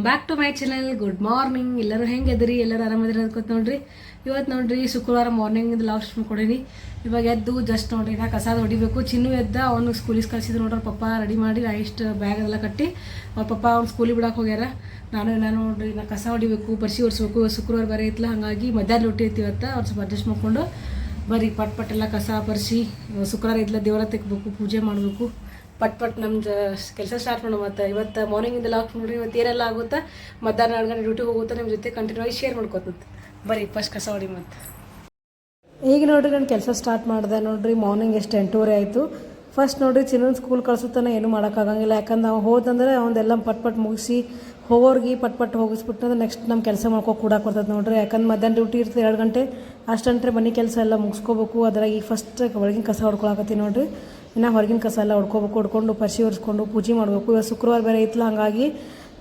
Welcome back to my channel good morning ಎಲ್ಲರೂ ಹೆಂಗೆ ಎದ್ರಿ ಎಲ್ಲರೂ ಆರಾಮದಿರಿ ಅನ್ಕೋತ ನೋಡ್ರಿ? ಇವತ್ತು ನೋಡ್ರಿ, ಶುಕ್ರವಾರ ಮಾರ್ನಿಂಗ್ ಲಾಸ್ಟ್ ಕೊಡೀನಿ. ಇವಾಗ ಎದ್ದು ಜಸ್ಟ್ ನೋಡ್ರಿ ನಾ ಕಸಾದ ಹೊಡಿಬೇಕು. ಚಿನ್ನು ಎದ್ದ ಅವ್ನಿಗೆ ಸ್ಕೂಲಿಗೆ ಕಳ್ಸಿದ್ರು ನೋಡ್ರಿ. ಪಪ್ಪ ರೆಡಿ ಮಾಡಿ ನಾ ಇಷ್ಟು ಬ್ಯಾಗ್ ಎಲ್ಲ ಕಟ್ಟಿ, ಅವ್ರ ಪಪ್ಪ ಅವ್ನ ಸ್ಕೂಲಿಗೆ ಬಿಡಕ್ಕೆ ಹೋಗ್ಯಾರ. ನಾನು ನಾನು ನೋಡ್ರಿ ನಾ ಕಸ ಹೊಡಿಬೇಕು, ಬರ್ಸಿ ಒರೆಸ್ಬೇಕು ಶುಕ್ರವಾರ ಬರೀ ಐತ್ಲ ಹಾಗಾಗಿ ಮಧ್ಯಾಹ್ನ ರೊಟ್ಟಿ ಇವತ್ತು. ಅವ್ರು ಸ್ವಲ್ಪ ಅಡ್ಜಸ್ಟ್ ಮಾಡ್ಕೊಂಡು ಬರೀ, ಪಟ್ ಪಟ್ಟೆಲ್ಲ ಕಸ ಬರ್ಸಿ, ಶುಕ್ರವಾರ ಇದ್ಲ ದೇವರ ತೆಗ್ಬೇಕು ಪೂಜೆ ಮಾಡಬೇಕು. ಪಟ್ ಪಟ್ ನಮ್ದು ಕೆಲಸ ಸ್ಟಾರ್ಟ್ ಮಾಡೋಣ ಮತ್ತು. ಇವತ್ತು ಮಾರ್ನಿಂಗಿಂದ ಲಾಕ್ ನೋಡ್ರಿ, ಇವತ್ತು ಏನೆಲ್ಲ ಆಗುತ್ತಾ, ಮಧ್ಯಾಹ್ನ ಎರಡು ಗಂಟೆ ಡ್ಯೂಟಿ ಹೋಗುತ್ತೆ ನಿಮ್ಮ ಜೊತೆ ಕಂಟಿನ್ಯೂ ಆಗಿ ಶೇರ್ ಮಾಡ್ಕೊತಂತೆ. ಬರೀ ಫಸ್ಟ್ ಕಸ ಹೊಡಿ ಮತ್ತು. ಈಗ ನೋಡ್ರಿ ನಾನು ಕೆಲಸ ಸ್ಟಾರ್ಟ್ ಮಾಡಿದೆ, ನೋಡ್ರಿ ಮಾರ್ನಿಂಗ್ ಎಷ್ಟು ಎಂಟೂವರೆ ಆಯಿತು. ಫಸ್ಟ್ ನೋಡ್ರಿ ಚಿನ್ನನ್ ಸ್ಕೂಲ್ ಕಳ್ಸುತ್ತಾನೆ, ಏನೂ ಮಾಡೋಕ್ಕಾಗಂಗಿಲ್ಲ. ಯಾಕಂದ್ರೆ ನಾವು ಹೋದಂದ್ರೆ ಅವನ್ನೆಲ್ಲ ಪಟ್ ಪಟ್ ಮುಗಿಸಿ ಹೋಗೋರ್ಗೆ ಪಟ್ ಪಟ್ ಹೋಗಿಸ್ಬಿಟ್ಟು ನೆಕ್ಸ್ಟ್ ನಮ್ಮ ಕೆಲಸ ಮಾಡ್ಕೊ ಕೂಡ ಬರ್ತದೆ ನೋಡ್ರಿ. ಯಾಕಂದ್ರೆ ಮಧ್ಯಾಹ್ನ ಡ್ಯೂಟಿ ಇರ್ತದೆ ಎರಡು ಗಂಟೆ ಅಷ್ಟಂಟ್ರೆ ಮನೆ ಕೆಲಸ ಎಲ್ಲ ಮುಗಿಸ್ಕೋಬೇಕು. ಅದ್ರಾಗ ಈಗ ಫಸ್ಟ್ ಒಳಗಿನ ಕಸ ಹೊಡ್ಕೊಳಕತ್ತೀನಿ ನೋಡ್ರಿ. ಇನ್ನು ಹೊರಗಿನ ಕಸ ಎಲ್ಲ ಹೊಡ್ಕೋಬೇಕು, ಹೊಡ್ಕೊಂಡು ಪರ್ಶಿ ಒರೆಸ್ಕೊಂಡು ಪೂಜೆ ಮಾಡಬೇಕು. ಇವತ್ತು ಶುಕ್ರವಾರ ಬೇರೆ ಇತ್ತು ಹಾಗಾಗಿ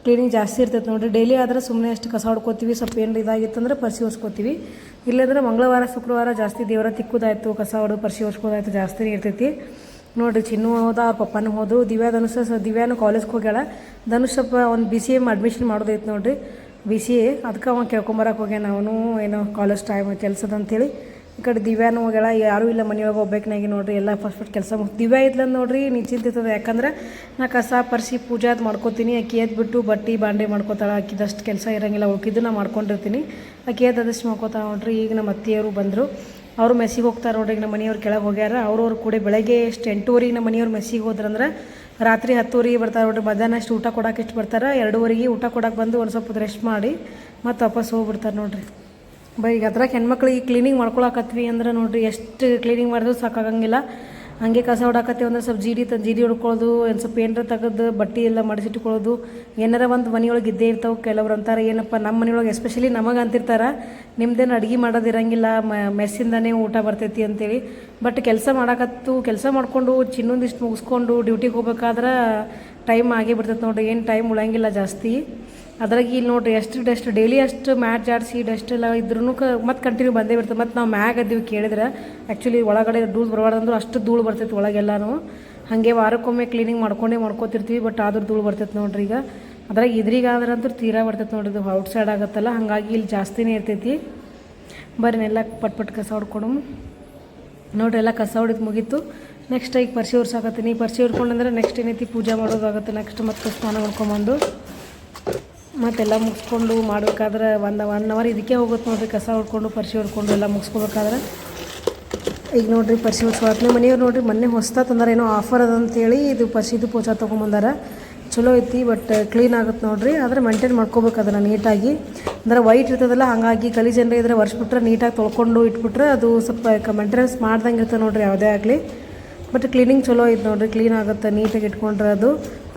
ಕ್ಲೀನಿಂಗ್ ಜಾಸ್ತಿ ಇರ್ತೈತೆ ನೋಡಿರಿ. ಡೈಲಿ ಆದ್ರೆ ಸುಮ್ಮನೆ ಅಷ್ಟು ಕಸ ಹೊಡ್ಕೋತೀವಿ, ಸ್ವಲ್ಪ ಏನು ಇದಾಗಿತ್ತಂದ್ರೆ ಪರ್ಸಿ ಒರೆಸ್ಕೋತೀವಿ. ಇಲ್ಲಾಂದರೆ ಮಂಗಳವಾರ, ಶುಕ್ರವಾರ ಜಾಸ್ತಿ ದೇವರ ತಿಕ್ಕುದಾಯ್ತು, ಕಸ ಹೊಡೆದು ಪರ್ಸಿ ಒರೆಸ್ಕೋದಾಯ್ತು ಜಾಸ್ತಿನೇ ಇರ್ತೈತಿ. ನೋಡಿರಿ, ಚಿನ್ನು ಹೋದ ಅವ್ರ ಪಪ್ಪನೂ ಹೋದ್ರು ದಿವ್ಯಾ ಧನುಷ, ದಿವ್ಯಾನು ಕಾಲೇಜ್ಗೆ ಹೋಗ್ಯಾಳ. ಧನುಷ್ ಸ್ವಲ್ಪ ಒಂದು ಬಿ ಸಿ ಎಂ ಅಡ್ಮಿಷನ್ ಮಾಡೋದೈತೆ ನೋಡಿರಿ. ಬಿ ಸಿ ಎ ಅದಕ್ಕೆ ಅವ ಕೇಳ್ಕೊಂಬರಕ್ಕೆ ಹೋಗ್ಯಾನ. ಅವನು ಏನೋ ಕಾಲೇಜ್ ಟೈಮ್ ಕೆಲಸದ ಅಂತೇಳಿ ಈ ಕಡೆ ದಿವ್ಯಾನು ಹೋಗ್ಯಾಳ ಯಾರೂ ಇಲ್ಲ ಮನೆಯೊಳಗೆ ಹೋಗ್ಬೇಕನಾಗಿ ನೋಡ್ರಿ, ಎಲ್ಲ ಫಸ್ಟ್ ಫಸ್ಟ್ ಕೆಲಸ ದಿವ್ಯಾ ಇದ್ಲಂದು ನೋಡ್ರಿ ನಿಶ್ಚಿಂತಿರ್ತದೆ ಯಾಕಂದ್ರೆ ನಾ ಕಸ ಪರಿಸಿ ಪೂಜೆ ಅದು ಮಾಡ್ಕೋತೀನಿ ಆಕಿ ಎದ್ಬಿಟ್ಟು ಬಟ್ಟೆ ಬಾಂಡೆ ಮಾಡ್ಕೋತಾಳೆ ಆಕಿದಷ್ಟು ಕೆಲಸ ಇರಂಗಿಲ್ಲ, ಉಳ್ಕಿದ್ದು ನಾ ಮಾಡ್ಕೊಂಡಿರ್ತೀನಿ. ಆಕಿ ಎದ್ದಷ್ಟು ಮಾಡ್ಕೋತಾಳೆ ನೋಡ್ರಿ, ಈಗ ನಮ್ಮ ಅತ್ತಿಯವರು ಬಂದರು. ಅವರು ಮೆಸ್ಸಿಗೆ ಹೋಗ್ತಾರೆ ನೋಡ್ರಿ, ಈಗ ನಮ್ಮ ಮನೆಯವ್ರು ಕೆಳಗೆ ಹೋಗ್ಯಾರ. ಅವ್ರವ್ರು ಕೂಡ ಬೆಳಗ್ಗೆ ಎಷ್ಟು ಎಂಟೂವರೆಗೆ ನಮ್ಮ ಮನೆಯವ್ರು ಮೆಸ್ಸಿಗೆ ಹೋದ್ರಂದ್ರೆ ರಾತ್ರಿ ಹತ್ತುವರೆಗೆ ಬರ್ತಾರೆ ನೋಡ್ರಿ, ಮಧ್ಯಾಹ್ನ ಅಷ್ಟು ಊಟ ಕೊಡೋಕೆ ಎಷ್ಟು ಬರ್ತಾರೆ, ಎರಡೂವರೆಗೆ ಊಟ ಕೊಡೋಕೆ ಬಂದು ಒಂದು ಸ್ವಲ್ಪ ರೆಸ್ಟ್ ಮಾಡಿ ಮತ್ತೆ ವಾಪಸ್ ಹೋಗ್ಬಿಡ್ತಾರೆ ನೋಡ್ರಿ. ಬೈ ಈಗ ಅದ್ರಾಗ ಹೆಣ್ಮಕ್ಳಿಗೆ ಕ್ಲೀನಿಂಗ್ ಮಾಡ್ಕೊಳಕತ್ವಿ ಅಂದ್ರೆ ನೋಡ್ರಿ ಎಷ್ಟು ಕ್ಲೀನಿಂಗ್ ಮಾಡಿದ್ರು ಸಾಕಾಗಂಗಿಲ್ಲ. ಹಂಗೆ ಕಸ ಹೊಡಾಕತ್ತೀವಿ ಅಂದ್ರೆ ಸ್ವಲ್ಪ ಜೀಡಿ ತ, ಜೀಡಿ ಹೊಡ್ಕೊಳ್ಳೋದು ಒಂದು ಸ್ವಲ್ಪ ಏನಾರ ತೆಗೆದು ಬಟ್ಟೆ ಎಲ್ಲ ಮಡಿಸಿಟ್ಕೊಳ್ಳೋದು. ಏನಾರ ಒಂದು ಮನೆಯೊಳಗೆ ಇದ್ದೇ ಇರ್ತಾವೆ. ಕೆಲವ್ರು ಅಂತಾರೆ, ಏನಪ್ಪ ನಮ್ಮ ಮನೆಯೊಳಗೆ ಎಸ್ಪೆಷಲಿ ನಮಗೆ ಅಂತಿರ್ತಾರೆ, ನಿಮ್ದೇನು ಅಡುಗೆ ಮಾಡೋದಿರಂಗಿಲ್ಲ ಮೆಸ್ಸಿಂದನೇ ಊಟ ಬರ್ತೈತಿ ಅಂತೇಳಿ. ಬಟ್ ಕೆಲಸ ಮಾಡಕತ್ತು, ಕೆಲಸ ಮಾಡಿಕೊಂಡು ಚಿನ್ನೊಂದಿಷ್ಟು ಮುಗಿಸ್ಕೊಂಡು ಡ್ಯೂಟಿಗೆ ಹೋಗ್ಬೇಕಾದ್ರೆ ಟೈಮ್ ಆಗೇ ಬಿಡ್ತೈತೆ ನೋಡ್ರಿ. ಏನು ಟೈಮ್ ಉಳಂಗಿಲ್ಲ ಜಾಸ್ತಿ. ಅದ್ರಾಗ ಇಲ್ಲಿ ನೋಡ್ರಿ ಎಷ್ಟು ಡಸ್ಟ್ ಡೈಲಿ ಅಷ್ಟು ಮ್ಯಾಟ್ ಜಾಡಿಸಿ ಡಸ್ಟ್ ಎಲ್ಲ ಇದ್ರೂ ಮತ್ತೆ ಕಂಟಿನ್ಯೂ ಬಂದೇ ಬರ್ತದೆ ಮತ್ತು ನಾವು ಮ್ಯಾಗ್ ಅದೀವಿ ಕೇಳಿದ್ರೆ ಆ್ಯಕ್ಚುಲಿ ಒಳಗಡೆ ಧೂಳು ಬರಬಾರ್ದಂದ್ರೆ ಅಷ್ಟು ಧೂಳು ಬರ್ತೈತೆ ಒಳಗೆಲ್ಲನೂ. ಹಾಗೆ ವಾರಕ್ಕೊಮ್ಮೆ ಕ್ಲೀನಿಂಗ್ ಮಾಡ್ಕೊಂಡೇ ಮಾಡ್ಕೋತಿರ್ತೀವಿ ಬಟ್ ಆದ್ರೂ ಧೂಳು ಬರ್ತೈತೆ ನೋಡ್ರಿ ಈಗ. ಅದ್ರಾಗ ಇದ್ರಿಗಾದ್ರಂತೂ ತೀರಾ ಬರ್ತೈತೆ ನೋಡ್ರಿ ಇದು ಔಟ್ ಸೈಡ್ ಆಗುತ್ತಲ್ಲ, ಹಾಗಾಗಿ ಇಲ್ಲಿ ಜಾಸ್ತಿನೇ ಇರ್ತೈತಿ. ಬರ್ರಿ ಎಲ್ಲ ಪಟ್ ಪಟ್ ಕಸ ಹೊಡ್ಕೊಡು ನೋಡ್ರಿ ಎಲ್ಲ ಕಸ ಹೊಡಿದು ಮುಗೀತು. ನೆಕ್ಸ್ಟ್ ಈಗ ಪರ್ಸಿ ಉರ್ಸಾಕತ್ತೀನಿ. ಪರ್ಸಿ ಉರ್ಕೊಂಡಂದ್ರೆ ನೆಕ್ಸ್ಟ್ ಏನೈತಿ? ಪೂಜೆ ಮಾಡೋದಾಗುತ್ತೆ. ನೆಕ್ಸ್ಟ್ ಮತ್ತೆ ಸ್ನಾನ ಮಾಡ್ಕೊಂಬಂದು. ಮತ್ತೆಲ್ಲ ಮುಗಿಸ್ಕೊಂಡು ಮಾಡಬೇಕಾದ್ರೆ ಒಂದು ಒನ್ ಅವರ್ ಇದಕ್ಕೆ ಹೋಗುತ್ತೆ ನೋಡ್ರಿ. ಕಸ ಹೊಡ್ಕೊಂಡು, ಪರ್ಸಿ ಹೊಡ್ಕೊಂಡು ಎಲ್ಲ ಮುಗಿಸ್ಕೊಬೇಕಾದ್ರೆ. ಈಗ ನೋಡ್ರಿ, ಪರ್ಸಿ ಹೊಡ್ಸ್ಕೊಳತ್ನೆ ಮನೆಯವ್ರು ನೋಡ್ರಿ, ಮೊನ್ನೆ ಹೊಸ್ತಾ ತಂದಾರ, ಏನೋ ಆಫರ್ ಅದ ಅಂತೇಳಿ ಇದು ಪರ್ಸಿದು ಪೋಚಾ ತೊಗೊಂಬಂದಾರ ಚಲೋ ಐತಿ ಬಟ್ ಕ್ಲೀನ್ ಆಗುತ್ತೆ ನೋಡ್ರಿ. ಆದರೆ ಮೇಂಟೈನ್ ಮಾಡ್ಕೋಬೇಕು ಅದನ್ನು ನೀಟಾಗಿ. ಅಂದರೆ ವೈಟ್ ಇರ್ತದಲ್ಲ, ಹಾಗಾಗಿ ಕಲಿ ಜನರ ಇದ್ರೆ ಒರೆಸ್ಬಿಟ್ರೆ ನೀಟಾಗಿ ತೊಳ್ಕೊಂಡು ಇಟ್ಬಿಟ್ರೆ ಅದು ಸ್ವಲ್ಪ ಮೇಂಟೆನೆನ್ಸ್ ಮಾಡ್ದಂಗೆ ಇರ್ತದೆ ನೋಡ್ರಿ, ಯಾವುದೇ ಆಗಲಿ. ಬಟ್ ಕ್ಲೀನಿಂಗ್ ಚಲೋ ಐತೆ ನೋಡ್ರಿ ಕ್ಲೀನ್ ಆಗುತ್ತೆ, ನೀಟಾಗಿ ಇಟ್ಕೊಂಡ್ರೆ ಅದು.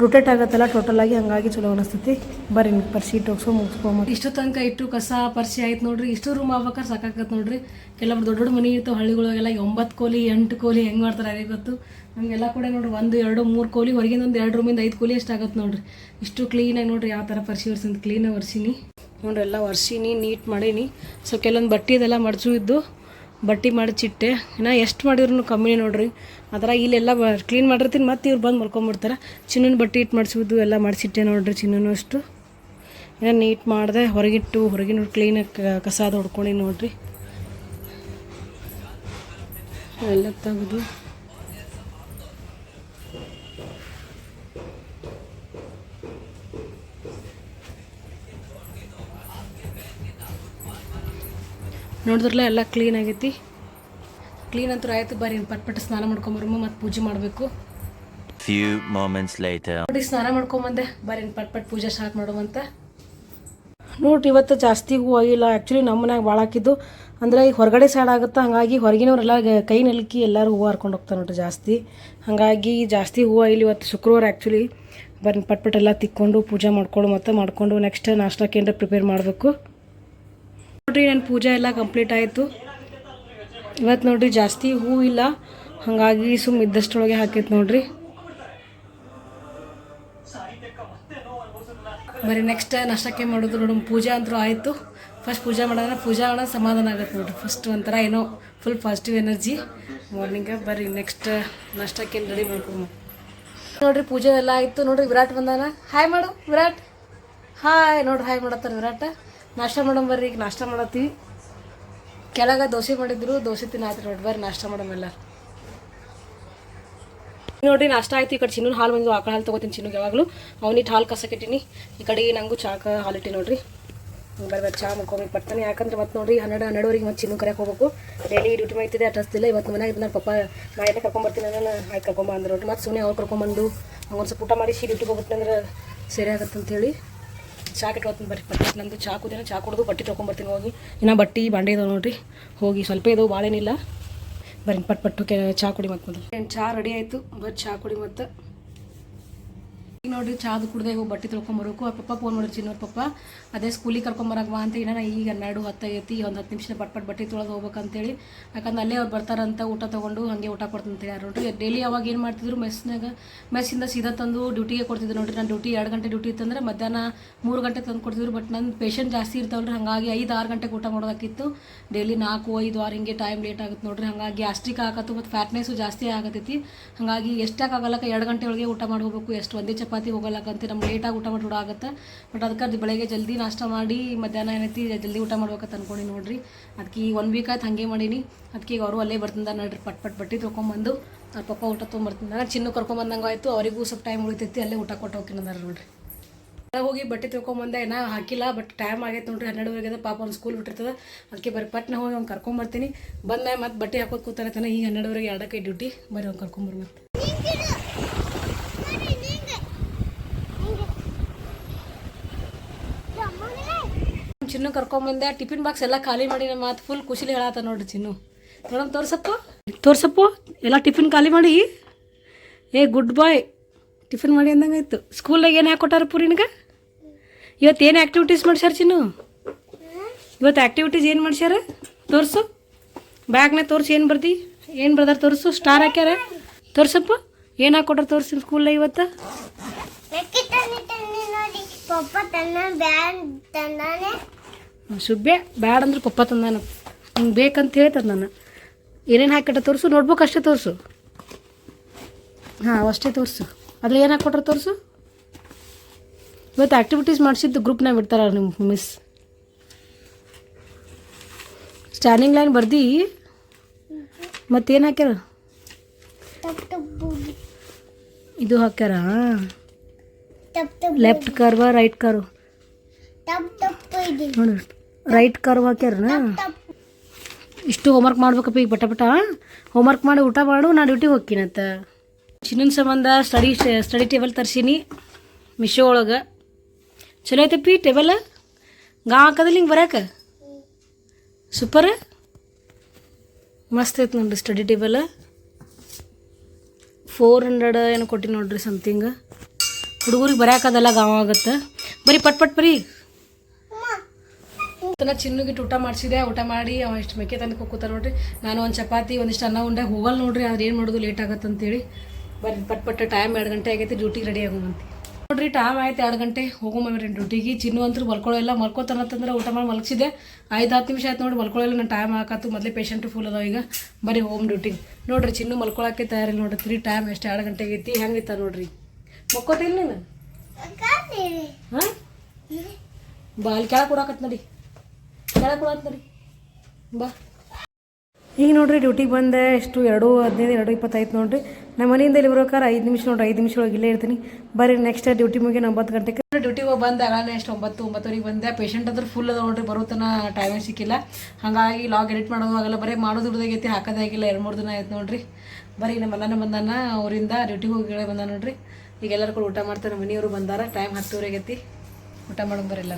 ರೊಟೇಟ್ ಆಗುತ್ತಲ್ಲ ಟೋಟಲ್ ಆಗಿ ಹಂಗಾಗಿ ಚಲೋ ಅನಿಸ್ತೈತಿ. ಬರ್ರಿ ಪರ್ಸಿ ಟೋಗ್ಸೋ ಮುಗಿಸ್ಕೊಂಬ ಇಷ್ಟು ತನಕ ಇಟ್ಟು ಕಸ, ಪರ್ಸಿ ಆಯ್ತು ನೋಡ್ರಿ. ಇಷ್ಟು ರೂಮ್ ಆಗ್ಬೇಕಾದ್ರೆ ಸಾಕಾಗತ್ತೆ ನೋಡ್ರಿ. ಕೆಲವರು ದೊಡ್ಡ ದೊಡ್ಡ ಮನೆ ಇರ್ತಾವ ಹಳ್ಳಿಗಳಿಗೆಲ್ಲ ಒಂಬತ್ತು ಕೋಲಿ, ಎಂಟು ಕೋಲಿ ಹೆಂಗೆ ಮಾಡ್ತಾರೆ ಅದೇ ಗೊತ್ತು. ನಮಗೆಲ್ಲ ಕೂಡ ನೋಡ್ರಿ, ಒಂದು, ಎರಡು, ಮೂರು ಕೋಲಿ, ಹೊರಗಿಂದ ಒಂದು, ಎರಡು ರೂಮಿಂದ ಐದು ಕೋಲಿ ಎಷ್ಟು ಆಗತ್ತೆ ನೋಡ್ರಿ. ಇಷ್ಟು ಕ್ಲೀನಾಗಿ ನೋಡ್ರಿ ಯಾವ ಥರ ಪರ್ಸಿ ಒರ್ಸಂತ ಕ್ಲೀನಾಗಿ ಒರ್ಸಿನಿ. ನೋಡ್ರಿ, ಎಲ್ಲ ಒರ್ಸಿನಿ, ನೀಟ್ ಮಾಡೀನಿ. ಸೊ ಕೆಲವೊಂದು ಬಟ್ಟೆ ಇದೆಲ್ಲ ಮಡ್ಚು ಇದ್ದು ಬಟ್ಟೆ ಮಾಡಿ ಚಿಟ್ಟೆ. ಇನ್ನು ಎಷ್ಟು ಮಾಡಿದ್ರು ಕಮ್ಮಿ ನೋಡ್ರಿ. ಅದ್ರಾಗ ಇಲ್ಲೆಲ್ಲ ಕ್ಲೀನ್ ಮಾಡಿರ್ತೀನಿ. ಮತ್ತೆ ಇವ್ರು ಬಂದು ಮಲ್ಕೊಂಬಿಡ್ತಾರೆ. ಚಿನ್ನನ ಬಟ್ಟೆ ಇಟ್ಟು ಮಾಡಿಸೋದು ಎಲ್ಲ ಮಾಡಿಸಿಟ್ಟೆ ನೋಡ್ರಿ ಚಿನ್ನನು ಅಷ್ಟು. ಇನ್ನು ನೀಟ್ ಮಾಡಿದೆ ಹೊರಗಿಟ್ಟು ಹೊರಗಿನ ಕ್ಲೀನಾಗಿ ಕಸ ಹೊಡ್ಕೊಂಡು ನೋಡ್ರಿ. ಎಲ್ಲ ತೆಗೆದು. ನೋಡಿದ್ರಲ್ಲ ಎಲ್ಲ ಕ್ಲೀನ್ ಆಗೈತಿ. ಕ್ಲೀನ್ ಅಂತೂ ಆಯ್ತು ಬರೀ ಪಟ್ ಪಟ್ ಸ್ನಾನ ಮಾಡ್ಕೊಂಬರಮ್ಮ ಮತ್ತು ಪೂಜೆ ಮಾಡಬೇಕು. ಫ್ಯೂ ಮೊಮೆಂಟ್ಸ್ ಲೈಟರ್ ನೋಡಿ ಸ್ನಾನ ಮಾಡ್ಕೊಂಬಂದೆ ಬರೀ ಪಟ್ ಪಟ್ ಪೂಜೆ ಸ್ಟಾರ್ಟ್ ಮಾಡುವಂತ ನೋಡ್ರಿ ಇವತ್ತು ಜಾಸ್ತಿ ಹೂವು ಆಗಿಲ್ಲ. ಆ್ಯಕ್ಚುಲಿ ನಮ್ಮ ಮನ್ಯಾಗ ಭಾಳ ಹಾಕಿದ್ದು. ಅಂದ್ರೆ ಈಗ ಹೊರಗಡೆ ಸೈಡ್ ಆಗುತ್ತೆ ಹಾಗಾಗಿ ಹೊರಗಿನವರೆಲ್ಲ ಕೈ ನಲ್ಕಿ ಎಲ್ಲರೂ ಹೂವು ಹರ್ಕೊಂಡು ಹೋಗ್ತಾರೆ ನೋಡ್ರಿ ಜಾಸ್ತಿ. ಹಾಗಾಗಿ ಜಾಸ್ತಿ ಹೂವು ಇಲ್ಲಿ ಇವತ್ತು ಶುಕ್ರವಾರ ಆ್ಯಕ್ಚುಲಿ ಬರ್ ಪಟ್ ಪಟ್ ಎಲ್ಲ ತಿಕ್ಕೊಂಡು ಪೂಜೆ ಮಾಡ್ಕೊಂಡು ಮತ್ತೆ ಮಾಡ್ಕೊಂಡು ನೆಕ್ಸ್ಟ್ ನಾಷ್ಟಕ್ಕೆ ಏನಾರ ಪ್ರಿಪೇರ್ ಮಾಡಬೇಕು. ನೋಡ್ರಿ ನನ್ನ ಪೂಜೆ ಎಲ್ಲ ಕಂಪ್ಲೀಟ್ ಆಯಿತು. ಇವತ್ತು ನೋಡ್ರಿ, ಜಾಸ್ತಿ ಹೂ ಇಲ್ಲ. ಹಾಗಾಗಿ ಸುಮ್ಮ ಇದ್ದಷ್ಟರೊಳಗೆ ಹಾಕೈತೆ ನೋಡ್ರಿ. ಬರೀ ನೆಕ್ಸ್ಟ್ ನಾಷ್ಟಕ್ಕೆ ಮಾಡೋದು ನೋಡಿ, ಪೂಜೆ ಅಂತೂ ಆಯಿತು. ಫಸ್ಟ್ ಪೂಜೆ ಮಾಡೋದ್ರೆ ಪೂಜೆ ಮಾಡೋದು ಸಮಾಧಾನ ಆಗುತ್ತೆ ನೋಡ್ರಿ. ಫಸ್ಟ್ ಒಂಥರ ಏನೋ ಫುಲ್ ಪಾಸಿಟಿವ್ ಎನರ್ಜಿ ಮಾರ್ನಿಂಗ ಬರ್ರಿ ನೆಕ್ಸ್ಟ್ ನಷ್ಟಕ್ಕೆ ರೆಡಿ ಮಾಡ್ಕೊಂಡು ನೋಡ್ರಿ, ಪೂಜೆ ಎಲ್ಲ ಆಯಿತು. ನೋಡ್ರಿ, ವಿರಾಟ್ ಬಂದಾನ. ಹಾಯ್ ಮಾಡು, ವಿರಾಟ್. ಹಾಯ್ ನೋಡ್ರಿ ಹಾಯ್ ಮಾಡತ್ತಾರ ವಿರಾಟ. ನಾಷ್ಟ ಮಾಡೋಣ ಬರ್ರಿ, ಈಗ ನಾಷ್ಟ ಮಾಡತ್ತೀವಿ. ಕೆಳಗೆ ದೋಸೆ ಮಾಡಿದ್ರು, ದೋಸೆ ತಿನ್ನಾತ್ರಿ ನೋಡಿ ಬರ್ರಿ, ನಾಷ್ಟ ಮಾಡಮೆಲ್ಲ ನೋಡ್ರಿ ನಾಷ್ಟ ಆಯ್ತು, ಈ ಕಡೆ ಚಿನ್ನೂ ಹಾಲು ಬಂದು ಆಕಳ ಹಾಲು ತೊಗೋತೀನಿ ಚಿನ್ನುಗೆ ಯಾವಾಗಲೂ. ಅವನಿಟ್ಟು ಹಾಲು ಕಸಕಿಟ್ಟಿನಿ ಈ ಕಡೆ ನಂಗೂ ಚಾಕ ಇಟ್ಟಿ ನೋಡ್ರಿ. ಬರ್ಬೇಕು ಚಾ ಮಾಡ್ಕೊಬೇಕು ಬರ್ತಾನೆ ಯಾಕಂದ್ರೆ ಮತ್ತೆ ನೋಡ್ರಿ, ಹನ್ನೆರಡು ಹನ್ನೆರಡುವರೆಗೆ ಮತ್ತೆ ಚಿನ್ನು ಕರೆಯಕ್ಕೆ ಹೋಗ್ಬೇಕು. ಡೈಲಿ ಡ್ಯೂಟಿ ಮಾಡ್ತಿದ್ದೆ ಇಲ್ಲ. ಇವತ್ತು ಮನೆಗೆ ನನ್ನ ಪಪ್ಪ ನಾ ಎಲ್ಲ ಕರ್ಕೊಂಬರ್ತೀನಿ ನಾನು ಆಯ್ತು ಕರ್ಕೊಂಬ ಅಂದ್ರೆ. ನೋಡ್ರಿ ಮತ್ತೆ ಸುಮ್ಮನೆ ಅವ್ರು ಕರ್ಕೊಂಬಂದು ಹಂಗೊಂದು ಸ್ವಲ್ಪ ಊಟ ಮಾಡಿ ಸಿ ಡ್ಯೂಟಿಗೆ ಹೋಗ್ಬಿಟ್ಟು ಅಂದ್ರೆ ಸರಿ ಆಗತ್ತೆ ಚಾ ಕಟ್ಕೋತೀನಿ ಬರ್ರಿ, ಬಟ್ಟೆ ನಂದು ಚಾ ಕುದಿನ ಚಾ ಕುಡಿದು ಬಟ್ಟೆ ತೊಗೊಂಬರ್ತೀನಿ ಹೋಗಿ. ಇನ್ನು ಬಟ್ಟೆ ಬಾಂಡೆ ಇದಾವೆ ನೋಡಿರಿ, ಹೋಗಿ ಸ್ವಲ್ಪ ಇದಾವೆ ಭಾಳೇನಿಲ್ಲ ಬರ್ರಿ, ಪಟ್ ಪಟ್ಟು ಚಾ ಕುಡಿ ಮತ್ತೆ ಚಾ ರೆಡಿ ಆಯಿತು? ಬರ್ರಿ ಚಾ ಕುಡಿ ಮತ್ತು. ಈಗ ನೋಡ್ರಿ ಚಾದು ಕುಡ್ದೆ ಹೋಗಿ ಬಟ್ಟೆ ತೊಳ್ಕೊಂಬರಬೇಕು ಆ ಪಪ್ಪ ಫೋನ್ ಮಾಡಿದ್ರು, ಚಿನ್ನೋರ್ ಪಪ್ಪ, ಅದೇ ಸ್ಕೂಲಿಗೆ ಕರ್ಕೊಂಬರಕ್ವಾ ಅಂತ ಇನ್ನ ಈಗ ಹನ್ನೆರಡು ಹತ್ತೈತಿ, ಒಂದು ಹತ್ತು ನಿಮಿಷ ಪಟ್ ಪಟ್ ಬಟ್ಟೆ ತೊಳೆದು ಹೋಗ್ಬೇಕಂತೇಳಿ ಯಾಕಂದ್ರೆ ಅಲ್ಲೇ ಅವ್ರು ಬರ್ತಾರಂತ ಊಟ ತೊಗೊಂಡು ಹಾಗೆ ಊಟ ಕೊಡ್ತಂತ ಯಾರು ನೋಡ್ರಿ. ಡೈಲಿ ಅವಾಗ ಏನು ಮಾಡ್ತಿದ್ರು ಮೆಸ್ನಾಗ ಮೆಸ್ಸಿಂದ ಸೀದಾ ತಂದು ಡ್ಯೂಟಿಗೆ ಕೊಡ್ತಿದ್ರು ನೋಡ್ರಿ. ನಾನು ಡ್ಯೂಟಿ ಎರಡು ಗಂಟೆ ಡ್ಯೂಟಿ ಇತ್ತಂದ್ರೆ ಮಧ್ಯಾಹ್ನ ಮೂರು ಗಂಟೆ ತಂದು ಕೊಡ್ತಿದ್ರು ಬಟ್ ನನ್ನ ಪೇಷಂಟ್ ಜಾಸ್ತಿ ಇರ್ತಾವಲ್ರಿ. ಹಾಗಾಗಿ ಐದು, ಆರು ಗಂಟೆಗೆ ಊಟ ಮಾಡೋದಕ್ಕಿತ್ತು ಡೈಲಿ ನಾಲ್ಕು, ಐದು ಆರು ಹಿಂಗೆ ಟೈಮ್ ಲೇಟ್ ಆಗುತ್ತೆ ನೋಡ್ರಿ. ಹಾಗಾಗಿ ಗ್ಯಾಸ್ಟ್ರಿಕ್ ಆಗತ್ತು, ಮತ್ತು ಫ್ಯಾಟ್ನೆಸ್ಸು ಜಾಸ್ತಿ ಆಗತೈತಿ. ಹಾಗಾಗಿ ಎಷ್ಟಾಗ ಆಗಲ್ಲಕ ಎರಡು ಗಂಟೆ ಒಳಗೆ ಊಟ ಮಾಡಿ ಹೋಗ್ಬೇಕು ಎಷ್ಟು ಒಂದೇ ಚಪಾತಿ ಹೋಗಲ್ಲಕಂತ ನಮ್ಗೆ ಲೇಟಾಗಿ ಊಟ ಮಾಡಿ ಆಗುತ್ತೆ. ಬಟ್ ಅದಕ್ಕೆ ಅದು ಬೆಳಗ್ಗೆ ಜಲ್ದಿ ನಾಷ್ಟ ಮಾಡಿ, ಮಧ್ಯಾಹ್ನ ಏನೈತಿ ಜಲ್ದಿ ಊಟ ಮಾಡ್ಬೇಕಂತ ಅನ್ಕೊಂಡು ನೋಡ್ರಿ. ಅದಕ್ಕೆ ಈಗ ಒನ್ ವೀಕ್ ಆಯ್ತು ಹಾಗೆ ಮಾಡೀನಿ. ಅದಕ್ಕೆ ಈಗ ಅವರು ಅಲ್ಲೇ ಬರ್ತಿಂದ ನೋಡ್ರಿ, ಪಟ್ ಪಟ್ ಬಟ್ಟೆ ತೊಗೊಂಬಂದು ಅವ್ರ ಪಪ್ಪ ಊಟ ತೊಗೊಂಬರ್ತಿದ್ದ ಚಿನ್ನ ಕರ್ಕೊಂಬಂದಂಗೆ ಆಯಿತು, ಅವರಿಗೂ ಸ್ವಲ್ಪ ಟೈಮ್ ಉಳಿತೈತಿ, ಅಲ್ಲೇ ಊಟ ಕೊಟ್ಟು ಹೋಗ್ಕಿನದಾರ ನೋಡ್ರಿ. ಹೋಗಿ ಬಟ್ಟೆ ತೊಗೊಂಬಂದೆ ನಾ ಹಾಕಿಲ್ಲ ಬಟ್ ಟೈಮ್ ಆಗೈತೆ ನೋಡ್ರಿ ಹನ್ನೆರಡುವರೆಗೆ ಪಾಪ ಒಂದು ಸ್ಕೂಲ್ ಬಿಟ್ಟಿರ್ತದೆ. ಅದಕ್ಕೆ ಬರೀ ಪಟ್ನ ಹೋಗಿ ಅವ್ನು ಕರ್ಕೊಂಬರ್ತೀನಿ. ಬಂದ ಮತ್ತೆ ಬಟ್ಟೆ ಹಾಕೋದು ಕೂತಾರೆ ತಾನೆ, ಈಗ ಹನ್ನೆರಡುವರೆಗೆ ಎರಡಕ್ಕೆ ಡ್ಯೂಟಿ ಬರೀ ಅವ್ನು ಕರ್ಕೊಂಬರ್ ಚಿನ್ನು ಕರ್ಕೊಂಬಂದೆ ಟಿಫಿನ್ ಬಾಕ್ಸ್ ಎಲ್ಲ ಖಾಲಿ ಮಾಡಿ ನಮ್ಮ ಮಾತು ಫುಲ್ ಖುಷಿಲಿ ಹೇಳತ್ತ ನೋಡ್ರಿ ಚಿನ್ನು. ನೋಡಮ್ ತೋರ್ಸಪ್ಪ? ತೋರ್ಸಪ್ಪ, ಎಲ್ಲ ಟಿಫಿನ್ ಖಾಲಿ ಮಾಡಿ? ಏ ಗುಡ್ ಬಾಯ್ ಟಿಫಿನ್ ಮಾಡಿ ಅಂದಂಗೆ ಆಯ್ತು ಸ್ಕೂಲಾಗ ಏನು ಹಾಕೊಟ್ಟಾರ ಪುರಿ ನಿನಗೆ? ಇವತ್ತು ಏನು ಆ್ಯಕ್ಟಿವಿಟೀಸ್ ಮಾಡ್ಸ್ಯಾರ ಚಿನ್ನು? ಇವತ್ತು ಆ್ಯಕ್ಟಿವಿಟೀಸ್ ಏನು ಮಾಡ್ಸ್ಯಾರ? ತೋರಿಸು. ಬ್ಯಾಗ್ನಾಗ ತೋರಿಸಿ, ಏನು ಬರ್ದಿ? ಏನು ಬರ್ದಾರ ತೋರಿಸು? ಸ್ಟಾರ್ ಹಾಕ್ಯಾರ? ತೋರ್ಸಪ್ಪ, ಏನು ಹಾಕೊಟ್ರ ತೋರಿಸಿ ಸ್ಕೂಲ್ನಾಗ ಇವತ್ತು? ಪಪ್ಪ ತನ್ನ ತಂದಾನೆ ಸುಬ್ಬೆ ಬ್ಯಾಡ ಅಂದ್ರೆ ಪಪ್ಪ ತಂದಾನ. ಹಿಂಗೆ ಬೇಕಂತ ಹೇಳ್ತದ ನಾನು ಏನೇನು ಹಾಕಿಟ್ಟ ತೋರಿಸು? ನೋಡ್ಬೇಕು ಅಷ್ಟೇ ತೋರಿಸು. ಹಾಂ ಅಷ್ಟೇ ತೋರಿಸು. ಅದ್ರಲ್ಲಿ ಏನು ಹಾಕ್ಕೊಟ್ರೆ ತೋರಿಸು? ಇವತ್ತು ಆ್ಯಕ್ಟಿವಿಟೀಸ್ ಮಾಡಿಸಿದ್ದು ಗ್ರೂಪ್ನಾಗ ಬಿಡ್ತಾರ ನಿಮ್ಮ ಮಿಸ್ ಸ್ಟ್ಯಾಂಡಿಂಗ್ ಲೈನ್ ಬರ್ದಿ? ಮತ್ತೇನು ಹಾಕ್ಯಾರ? ಇದು ಹಾಕ್ಯಾರ? ಲೆಫ್ಟ್ ಕರ್ವ ರೈಟ್ ಕರ್ವ್ ನೋಡಿ ರೈಟ್ ಕರ್ವ್ ಹಾಕ್ಯಾರನ? ಇಷ್ಟು ಹೋಮ್ವರ್ಕ್ ಮಾಡ್ಬೇಕಪ್ಪ ಈಗ ಬಟ ಬಟ ಹೋಮ್ವರ್ಕ್ ಮಾಡಿ ಊಟ ಮಾಡು ನಾ ಡ್ಯೂಟಿಗೆ ಹೋಗ್ತೀನಂತ ಚಿನ್ನನ ಸಂಬಂಧ ಸ್ಟಡಿ ಸ್ಟಡಿ ಟೇಬಲ್ ತರ್ಸೀನಿ ಮಿಶೋ ಒಳಗೆ. ಚಲೋ ಐತಪ್ಪಿ ಟೇಬಲ್ ಗಾ ಹಾಕದಲ್ಲಿ ಹಿಂಗೆ ಬರೋಕೆ? ಸೂಪರ್ ಮಸ್ತ್ ಐತೆ ನೋಡ್ರಿ ಸ್ಟಡಿ ಟೇಬಲ್ ಫೋರ್ ಹಂಡ್ರೆಡ್ ಏನೋ ಕೊಟ್ಟಿನಿ ನೋಡ್ರಿ ಸಮಥಿಂಗ್ ಹುಡುಗರಿಗೆ ಬರ್ಯಾಕದಲ್ಲ ಗಾವ ಆಗುತ್ತೆ. ಬರೀ ಪಟ್ ಪಟ್ ಬರೀ. ನಾ ಚಿನ್ನಗಿಟ್ಟು ಊಟ ಮಾಡಿಸಿದೆ. ಊಟ ಮಾಡಿ ಅವ ಇಷ್ಟು ಮೆಕ್ಕೆ ತಂದು ಕೂತಾರ ನೋಡ್ರಿ. ನಾನು ಒಂದು ಚಪಾತಿ ಒಂದಿಷ್ಟು ಅನ್ನ ಉಂಡೆ ಹೋಗಲ್ಲ ನೋಡ್ರಿ. ಆದ್ರೆ ಏನು ಮಾಡೋದು? ಲೇಟ್ ಆಗತ್ತೆ ಅಂತೇಳಿ. ಬರ್ರಿ ಪಟ್ ಪಟ್ಟ ಟೈಮ್ ಎರಡು ಗಂಟೆ ಆಗೈತಿ. ಡ್ಯೂಟಿಗೆ ರೆಡಿ ಆಗೋಮಂತಿ ನೋಡ್ರಿ ಟೈಮ್ ಆಯ್ತು ಎರಡು ಗಂಟೆ. ಹೋಗೋಮ್ರಿ ಡ್ಯೂಟಿಗೆ ಚಿನ್ನು ಅಂತೂ ಮಲ್ಕೊಳ್ಳೋಲ್ಲ ಮಲ್ಕೋತಾರಂತಂದ್ರೆ ಊಟ ಮಾಡಿ ಮಲಗಿಸಿದೆ. ಐದು ಹತ್ತು ನಿಮಿಷ ಆಯ್ತು ನೋಡಿ ಮಲ್ಕೊಳ್ಳೋಲ್ಲ ನಾನು ಟೈಮ್ ಹಾಕತ್ತು. ಮೊದಲೇ ಪೇಷಂಟು ಫುಲ್ ಅದಾವ ಈಗ. ಬರೀ ಹೋಮ್ ಡ್ಯೂಟಿಗೆ ನೋಡ್ರಿ ಚಿನ್ನು ಮಲ್ಕೊಳಕ್ಕೆ ತಯಾರಿಲ್ಲ ನೋಡ್ರಿ. ಟೈಮ್ ಎಷ್ಟು? ಎರಡು ಗಂಟೆ ಆಗೈತಿ. ಹೆಂಗಿತ್ತ ನೋಡ್ರಿ? ಮಕ್ಕೋತಿಲ್ಲ ನೀನು? ಹಾಂ? ಬಾಲ್ ಕೆಳಗೆ ಕೊಡಾಕತ್ ನೋಡಿ. ನೋಡಿ ಬಾ. ಈಗ ನೋಡ್ರಿ ಡ್ಯೂಟಿಗೆ ಬಂದೆ. ಎಷ್ಟು? ಎರಡು ಹದಿನೈದು ಎರಡು ಇಪ್ಪತ್ತೈದು ನೋಡ್ರಿ. ನಮ್ಮ ಮನೆಯಿಂದ ಇಲ್ಲಿ ಬರೋಕಾರ ಐದು ನಿಮಿಷ ನೋಡ್ರಿ ಐದು ನಿಮಿಷ ಒಳಗೆ ಇಲ್ಲೇ ಇರ್ತೀನಿ. ಬರ್ರಿ ನೆಕ್ಸ್ಟ್ ಡ್ಯೂಟಿ ಮುಗಿ ಒಂಬತ್ತು ಗಂಟೆಗೆ. ಡ್ಯೂಟಿಗೆ ಹೋಗಿ ಬಂದೆ ಆಗಲೇ ಎಷ್ಟು ಒಂಬತ್ತು ಒಂಬತ್ತುವರೆಗೆ ಬಂದೆ. ಪೇಷಂಟ್ ಅಂದ್ರೆ ಫುಲ್ ಅದ ನೋಡ್ರಿ ಬರೋತನ ಟೈಮೇ ಸಿಕ್ಕಿಲ್ಲ. ಹಾಗಾಗಿ ಲಾಗ್ ಎಡಿಟ್ ಮಾಡೋದು ಆಗಲ್ಲ. ಬರೀ ಮಾಡೋದು ದುಡ್ದಾಗೈತಿ ಹಾಕೋದಾಗಿಲ್ಲ ಎರಡು ಮೂರು ದಿನ ಆಯ್ತು ನೋಡ್ರಿ. ಬರೀ ನಮ್ಮ ಅಣ್ಣನ ಬಂದಾನ ಅವರಿಂದ ಡ್ಯೂಟಿಗೆ ಹೋಗಿ ಬಂದ ನೋಡ್ರಿ. ಈಗ ಎಲ್ಲರೂ ಕೂಡ ಊಟ ಮಾಡ್ತಾರೆ ಮನೆಯವರು ಬಂದಾರ. ಟೈಮ್ ಹತ್ತುವರೆಗೈತಿ ಊಟ ಮಾಡೋದು ಬರಿಲ್ಲ.